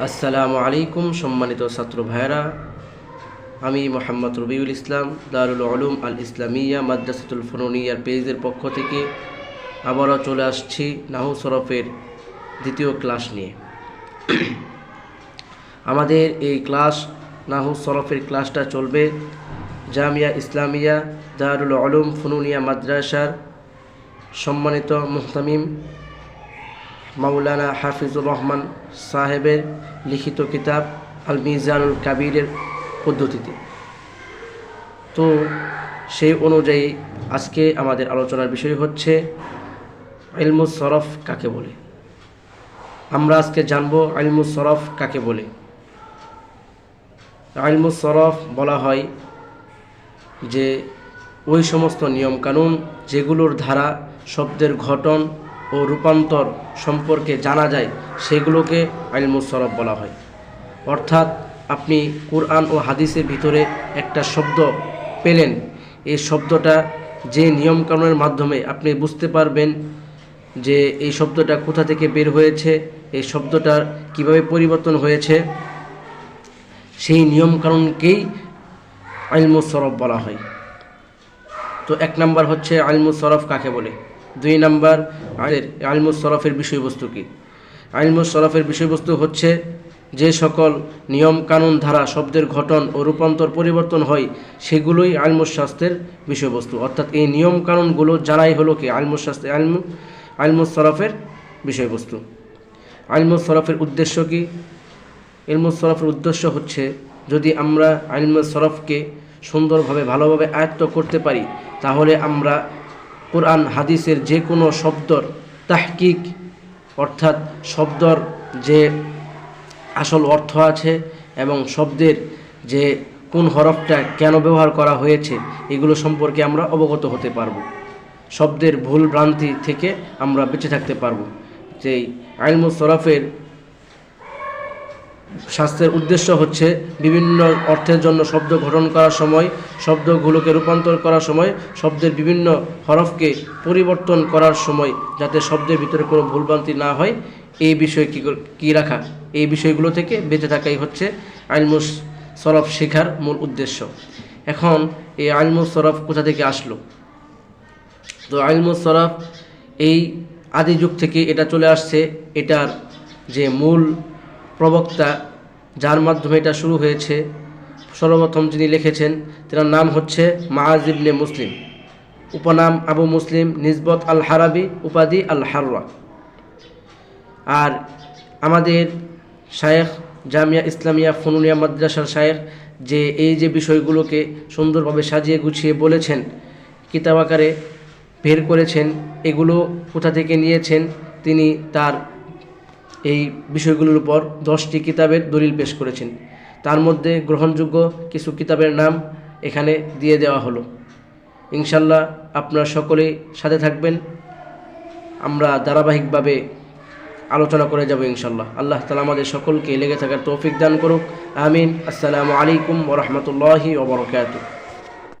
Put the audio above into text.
আসসালামু আলাইকুম, সম্মানিত ছাত্র ভাইরা আমি মোহাম্মদ রবিউল ইসলাম, দারুল আলুম আল ইসলামিয়া, মাদ্রাসাতুল ফনুনিয়ার পেজের পক্ষ থেকে আবারও চলে আসছি নাহু সরফের দ্বিতীয় ক্লাস নিয়ে। আমাদের এই ক্লাস, নাহু সরফের ক্লাসটা চলবে জামিয়া ইসলামিয়া, দারুল আলম ফনুনিয়া মাদ্রাসার সম্মানিত মুহতামিম মাওলানা হাফিজুর রহমান সাহেবের লিখিত কিতাব আল মিজানুল কাবিরের পদ্ধতিতে। তো সেই অনুযায়ী আজকে আমাদের আলোচনার বিষয় হচ্ছে ইলমুস সরফ কাকে বলে? আমরা আজকে জানব আইলমুস সরফ কাকে বলে? আইলমুস সরফ বলা হয় যে ওই সমস্ত নিয়মকানুন যেগুলোর ধারা শব্দের ঘটন ও রূপান্তর সম্পর্কে জানা যায়, সেগুলোকে আইলমুস সরফ বলা হয়। অর্থাৎ আপনি কোরআন ও হাদিসের ভিতরে একটা শব্দ পেলেন। এই শব্দটা যে নিয়মকানুনের মাধ্যমে আপনি বুঝতে পারবেন যে এই শব্দটা কোথা থেকে বের হয়েছে, এই শব্দটার কীভাবে পরিবর্তন হয়েছে, সেই নিয়মকানুনকেই আইলমুস সরফ বলা হয়। তো এক নাম্বার হচ্ছে আইলমুস সরফ কাকে বলে? দুই নম্বর নাম্বার আইলমুস সরফের বিষয়বস্তু কী? আইলমুস সরফের বিষয়বস্তু হচ্ছে যে সকল নিয়ম, কানুন, ধারা, শব্দের ঘটন ও রূপান্তর পরিবর্তন হয়, সেগুলোই আলমুস শাস্ত্রের বিষয়বস্তু। অর্থাৎ এই নিয়ম, কানুনগুলো জানাই হলো কি? আলমুস শাস্ত্রে আলমু আলমুস সরফের বিষয়বস্তু। আলমুস সরফের উদ্দেশ্য কি? ইলমুস সরফের উদ্দেশ্য হচ্ছে যদি আমরা আলমুস সরফকে সুন্দরভাবে, ভালোভাবে আয়ত্ত করতে পারি, তাহলে আমরা কোরআন, হাদিসের যে কোনো শব্দর তাহকিক, অর্থাৎ শব্দর যে আসল অর্থ আছে এবং শব্দের যে কোন হরফটা কেন ব্যবহার করা হয়েছে, এগুলো সম্পর্কে আমরা অবগত হতে পারব। শব্দের ভুল ভ্রান্তি থেকে আমরা বেঁচে থাকতে পারব। যেই আইলমুস সরফের শাস্ত্রের উদ্দেশ্য হচ্ছে বিভিন্ন অর্থের জন্য শব্দ গঠন করার সময়, শব্দগুলোকে রূপান্তর করার সময়, শব্দের বিভিন্ন হরফকে পরিবর্তন করার সময় যাতে শব্দের ভিতরে কোনো ভুলভ্রান্তি না হয়। এই বিষয়ে কী কী রাখা? এই বিষয়গুলো থেকে বেঁচে থাকাই হচ্ছে আইলমুস সরফ শেখার মূল উদ্দেশ্য। এখন এই আইলমুস সরফ কোথা থেকে আসলো? তো আইলমুস সরফ এই আদি যুগ থেকে এটা চলে আসছে, এটার যে মূল প্রবক্তা যার মাধ্যমে এটা শুরু হয়েছে। সর্বপ্রথম যিনি লিখেছেন তার নাম হচ্ছে মাহাজিবনে মুসলিম। উপনাম আবু মুসলিম নিজবত আল হারাবি উপাধি আল হাররা আর আমাদের শায়েখ জামিয়া ইসলামিয়া ফনুনিয়া মাদ্রাসার শায়েখ যে এই যে বিষয়গুলোকে সুন্দরভাবে সাজিয়ে গুছিয়ে বলেছেন, কিতাব আকারে বের করেছেন, এগুলো কোথা থেকে নিয়েছেন, তিনি তার এই বিষয়গুলোর উপর দশটি কিতাবের দলিল পেশ করেছেন। তার মধ্যে গ্রহণযোগ্য কিছু কিতাবের নাম এখানে দিয়ে দেওয়া হলো। ইনশাল্লাহ আপনারা সকলেই সাথে থাকবেন। আমরা ধারাবাহিকভাবে আলোচনা করে যাব ইনশাল্লাহ। আল্লাহ তালা আমাদের সকলকে লেগে থাকার তৌফিক দান করুক। আমিন। আসসালামু আলাইকুম ওরহমতুল্লাহি ওবরকাত